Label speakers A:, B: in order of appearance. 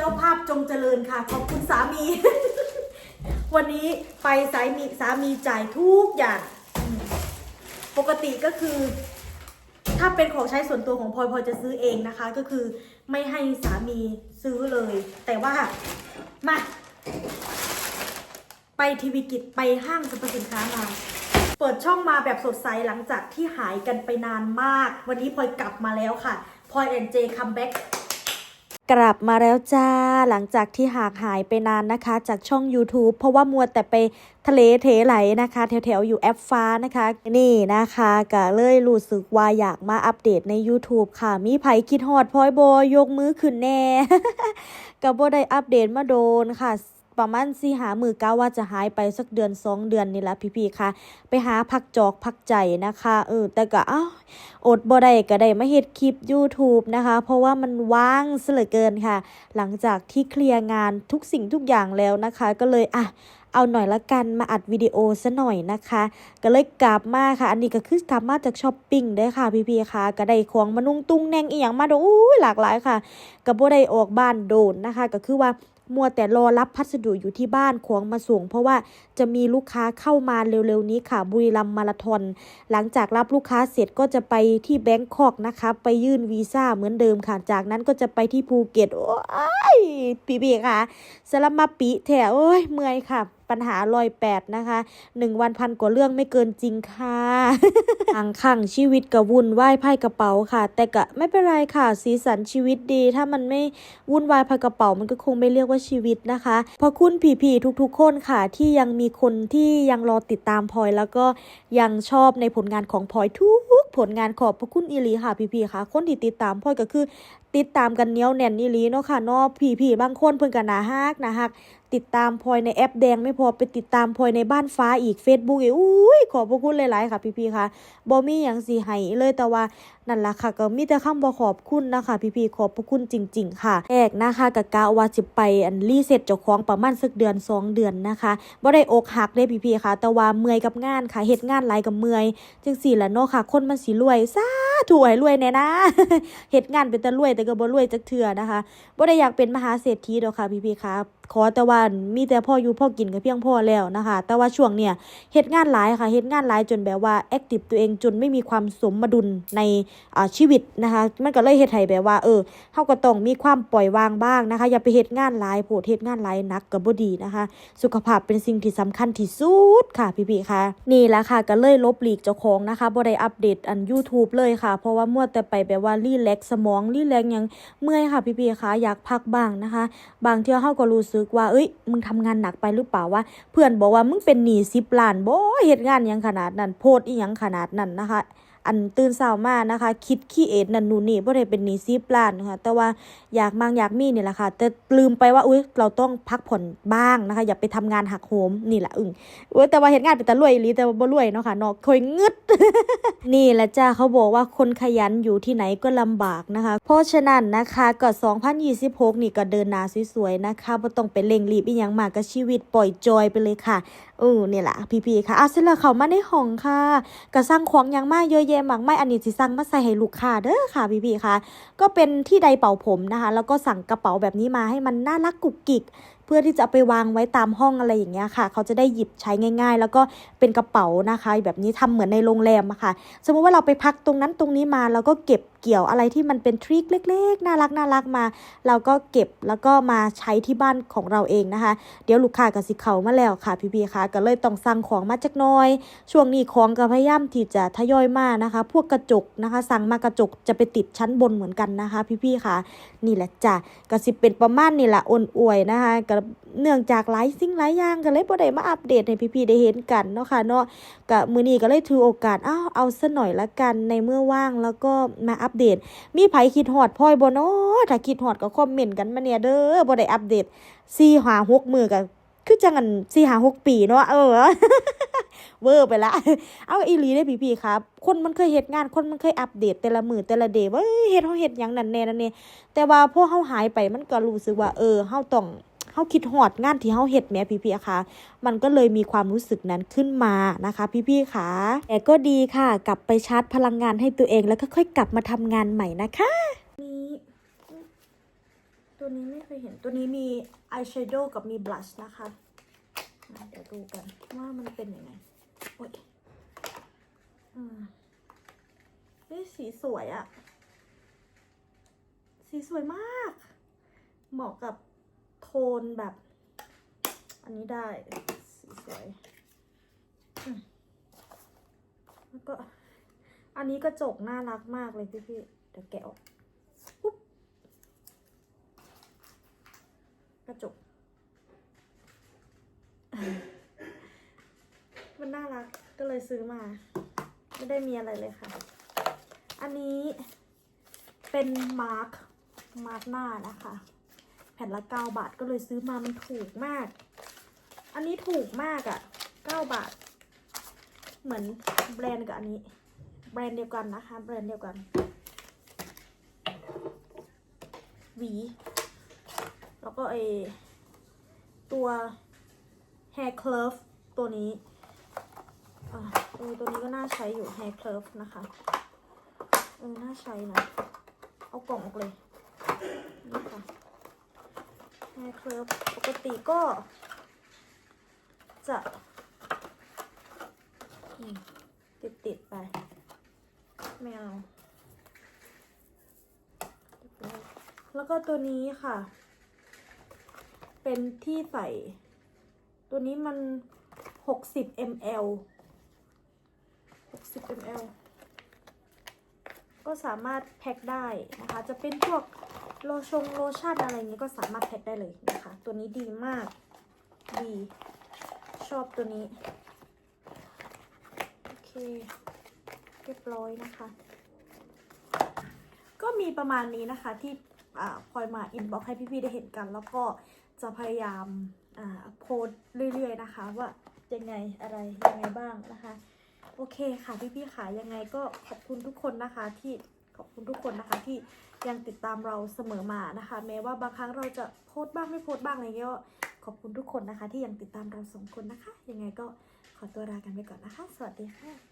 A: จ้าภาพจงเจริญค่ะ ขอบคุณสามี วันนี้ไปสายมีสามีจ่ายทุกอย่าง ปกติก็คือ ถ้าเป็นของใช้ส่วนตัวของพลอยพลอยจะซื้อเองนะคะ ก็คือไม่ให้สามีซื้อเลย แต่ว่ามาไปทีวีกิจไปห้างสรรพสินค้ามาเปิดช่องมาแบบสดใสหลังจากที่หายกันไปนานมาก วันนี้พลอยกลับมาแล้วค่ะพลอยแอนเจคัมแบ็ก กลับมาแล้วจ้าหลังจากที่หากหายไปนานนะคะ จากช่อง YouTube เพราะว่ามัวแต่ไปทะเลเทไหลนะคะ แถวๆ อยู่แอปฟ้านะคะ นี่นะคะก็เลยรู้สึกว่าอยากมาอัปเดตใน YouTube ค่ะ มีไผคิดฮอดพลอยโบยกมือขึ้นแน่ ก็บ่ได้อัปเดตมาโดนค่ะ ประมาณสี่หามือก้าว่าจะหายไปสักเดือนสองเดือนนี่แหละพี่ๆค่ะ ไปหาพักจอกพักใจนะคะเออแต่ก็อ้าวอดบ่ได้ก็ได้มาเฮ็ดคลิป YouTube นะคะ เพราะว่ามันว่างเหลือเกินค่ะ หลังจากที่เคลียร์งานทุกสิ่งทุกอย่างแล้วนะคะ ก็เลยอะเอาหน่อยละกันมาอัดวิดีโอซะหน่อยนะคะ ก็เลยกลับมาค่ะ อันนี้ก็คือกลับมาจากช้อปปิ้งเด้ค่ะพี่ๆค่ะก็ได้ของมานุ่งตุ้งแนงอีหยังมาโดอู้ยหลากหลายค่ะก็บ่ได้ออกบ้านโดนนะคะ ก็คือว่า มัวแต่รอรับพัสดุอยู่ที่บ้านของมาส่ง เพราะว่าจะมีลูกค้าเข้ามาเร็วๆนี้ค่ะบุรีรัมมาราธอนหลังจากรับลูกค้าเสร็จก็จะไปที่แบงคอกนะคะ ไปยื่นวีซ่าเหมือนเดิมค่ะ จากนั้นก็จะไปที่ภูเก็ตโอ้ยปีบีค่ะสลัมมาปีแถวโอ้ยเมื่อยค่ะ ปัญหาลอยแปดนะคะหนึ่งวันพันกว่าเรื่องไม่เกินจริงค่ะทางข้างชีวิตกะวุ่นวายไพ่กระเป๋าค่ะ แต่ก็ไม่เป็นไรค่ะ สีสันชีวิตดี ถ้ามันไม่วุ่นวายไพ่กระเป๋ามันก็คงไม่เรียกว่าชีวิตนะคะพราะคุณผีๆทุก ๆ คนค่ะที่ยังมีคนที่ยังรอติดตามพลอยแล้วก็ยังชอบในผลงานของพลอยทุกผลงานขอบพระคุณอีหลีค่ะพี่ๆค่ะ คนที่ติดตามพลอยก็คือติดตามกันเนี้ยวแน่นอีหลีเนาะค่ะเนาะพี่ๆบางคนเพิ่นก็น่าฮักนะฮัก ติดตามพลอยในแอปแดงไม่พอไปติดตามพลอยในบ้านฟ้าอีก Facebook อีกอุ้ยขอบพระคุณหลายๆ ค่ะ พี่ๆค่ะบ่มีหยังสิให้เลยแต่ว่านั่นละค่ะ ก็มีแต่คำบ่ขอบคุณนะคะพี่ๆขอบพระคุณจริง ๆ ค่ะแอกนะคะกะกะว่าสิไปอันรีเซ็ตเจ้าของประมาณสักเดือนสองเดือนนะคะบ่ได้อกหักเด้พี่ๆค่ะ แต่ว่าเมื่อยกับงานค่ะเฮ็ดงานหลายกับเมื่อยจังซี่ละเนาะค่ะ คนมันสิรวยสา ธุให้รวยแน่นะเฮ็ดงานเป็นตารวยแต่ก็บ่รวยจักเทื่อนะคะบ่ได้อยากเป็นมหาเศรษฐีดอกค่ะพี่ๆค่ะขอแต่ว่ามีแต่พ่ออยู่พ่อกินก็เพียงพ่อแล้วนะคะ แต่ว่าช่วงเนี่ยเฮ็ดงานหลายค่ะเฮ็ดงานหลายจนแบบว่าแอคทีฟตัวเองจนไม่มีความสมดุลในอ่าชีวิตนะคะ มันก็เลยเฮ็ดให้แบบว่าเออเฮาก็ต้องมีความปล่อยวางบ้างนะคะ อย่าไปเฮ็ดงานหลายโพดเฮ็ดงานหลายนักก็บ่ดีนะคะ สุขภาพเป็นสิ่งที่สำคัญที่สุดค่ะพี่ๆค่ะ นี่แหละค่ะก็เลยลบหลีกเจ้าของนะคะบ่ได้อัปเดตอัน YouTube เลยค่ะเพราะว่ามัวแต่ไปแบบว่ารีแลกสมองรีแลกยังเมื่อยค่ะพี่ๆคะอยากพักบ้างนะคะ บางเที่ยวเฮาก็รู้สึกว่าเอ้ยมึงทำงานหนักไปหรือเปล่าว่าเพื่อนบอกว่ามึงเป็นหนี้สิบล้านบ่เฮ็ดงานยังขนาดนั้นโพดอีหยังขนาดนั้นนะคะ อันตื่นเช้ามานะคะ คิดขี้เอ็ดนั่นนู่นนี่บ่ได้เป็นหนี้สิบล้านะคะแต่ว่าอยากมางอยากมีนี่แหละค่ะ แต่ลืมไปว่าอุ้ยเราต้องพักผ่อนบ้างนะคะ อย่าไปทำงานหักโหมนี่แหละอึ้งเว้ยแต่ว่าเฮ็ดงานเป็นตารวยหลีแต่ว่าบ่รวยเนาะค่ะเนาะคอยงึด นี่แหละจ้าเขาบอกว่าคนขยันอยู่ที่ไหนก็ลำบากนะคะ เพราะฉะนั้นนะคะก็2026 นี่ก็เดินนาสวยๆนะคะบ่ต้องไปเร่งรีบอีหยังมากกับชีวิตปล่อยจอยไปเลยค่ะเออเนี่ยแหละพี่ๆค่ะอะเสร็จแล้วเขามาในห้องค่ะก็สั่งของยังมากเยอะแยะมากมายอันนี้สิสั่งมาใส่ให้ลูกค้าเด้อค่ะพี่ๆค่ะ ก็เป็นที่ใดเป่าผมนะคะ แล้วก็สั่งกระเป๋าแบบนี้มาให้มันน่ารักกุกกิก พื่อที่จะไปวางไว้ตามห้องอะไรอย่างเงี้ยค่ะ เขาจะได้หยิบใช้ง่าย ๆ แล้วก็เป็นกระเป๋านะคะ แบบนี้ทำเหมือนในโรงแรมอะค่ะ สมมุติว่าเราไปพักตรงนั้นตรงนี้มาแล้วก็เก็บเกี่ยวอะไรที่มันเป็นทริคเล็ก ๆ น่ารักน่ารักมา เราก็เก็บแล้วก็มาใช้ที่บ้านของเราเองนะคะ เดี๋ยวลูกค้าก็สิเขามาแล้วค่ะพี่ๆค่ะก็เลยต้องสั่งของมาจักน้อย ช่วงนี้ของก็พยายามที่จะทยอยมานะคะ พวกกระจกนะคะ สั่งมากระจกจะไปติดชั้นบนเหมือนกันนะคะ พี่ๆค่ะ นี่แหละจ้ะก็สิเป็นประมาณนี่แหละอ่อนอวยนะคะก็เนื่องจากหลายสิ่งหลายอย่างก็เลยบ่ได้มาอัปเดตให้พี่ๆได้เห็นกันเนาะค่ะเนาะก็มื้อนี้ก็เลยถือโอกาสอ้าวเอาซะหน่อยละกันในเมื่อว่างแล้วก็มาอัปเดต มีไผคิดฮอดพลอยบ่เนาะถ้าคิดฮอดก็คอมเมนต์กันมาเนี่ยเด้อบ่ได้อัปเดต4 5 6มื้อก็คือจังอัน4 5 6ปีเนาะเออ เวอร์ไปละ เอาอีลีได้พี่ๆครับ คนมันเคยเฮ็ดงาน คนมันเคยอัปเดตแต่ละมือแต่ละเดย์ว่าเอ้ยเฮ็ดเฮาเฮ็ดหยังนั่นแน่นั่นนี่แต่ว่าพอเฮาหายไปมันก็รู้สึกว่าเออเฮาต้อง เฮาคิดฮอดงานที่เฮาเฮ็ดแหมพี่ๆค่ะ มันก็เลยมีความรู้สึกนั้นขึ้นมานะคะ พี่ๆค่ะแต่ก็ดีค่ะ กลับไปชาร์จพลังงานให้ตัวเองแล้วก็ค่อยกลับมาทำงานใหม่นะคะนี้ตัวนี้ไม่เคยเห็นตัวนี้มีอายแชโดว์กับมีบลัชนะคะเดี๋ยวดูกันว่ามันเป็นยังไงโอ๊ยอืมเฮ้ยสีสวยอะสีสวยมาก เหมาะกับ นแบบ อันนี้ได้สีสวยแล้วก็ อันนี้กระจกน่ารักมากเลยพี่พี่ๆเดี๋ยวแกะออกปุ๊บกระจก มันน่ารักก็เลยซื้อมา ไม่ได้มีอะไรเลยค่ะ อันนี้เป็นมาร์คมาร์คหน้านะคะ ผ่นละเก้าบาทก็เลยซื้อมามันถูกมาก อันนี้ถูกมากอะ่ะเก้าบาท เหมือนแบรนด์กับอันนี้ แบรนด์เดียวกันนะคะ แบรนด์เดียวกัน หวี แล้วก็ไอตัว hair curve ตัวนี้อ่าเออตัวนี้ก็น่าใช้อยู่ hair curve นะคะเออน่าใช้นะ เอากล่องออกเลย นี่ค่ะ hair curve ปกติก็ จะติดติดๆไปไม่เอาแล้วก็ตัวนี้ค่ะ เป็นที่ใส่ ตัวนี้มัน 60 ml 60 ml ก็สามารถแพ็คได้นะคะ จะเป็นพวกโลชงโลชั่นอะไรอย่างนี้ก็สามารถแพ็คได้เลยนะคะ ตัวนี้ดีมาก ดี ชอบตัวนี้ โอเค เรียบร้อยนะคะ ก็มีประมาณนี้นะคะที่อ่าพลอยมาอินบ็อกให้พี่ๆได้เห็นกัน แล้วก็จะพยายามอ่าโพสต์เรื่อยๆนะคะ ว่ายังไงอะไรยังไงบ้างนะคะ โอเคค่ะพี่ๆค่ะยังไงก็ขอบคุณทุกคนนะคะที่ขอบคุณทุกคนนะคะที่ยังติดตามเราเสมอมานะคะ แม้ว่าบางครั้งเราจะโพสต์บ้างไม่โพสต์บ้างอะไรเงี้ยขอบคุณทุกคนนะคะ ที่ยังติดตามเราสองคนนะคะ ยังไงก็ขอตัวลากันไปก่อนนะคะ สวัสดีค่ะ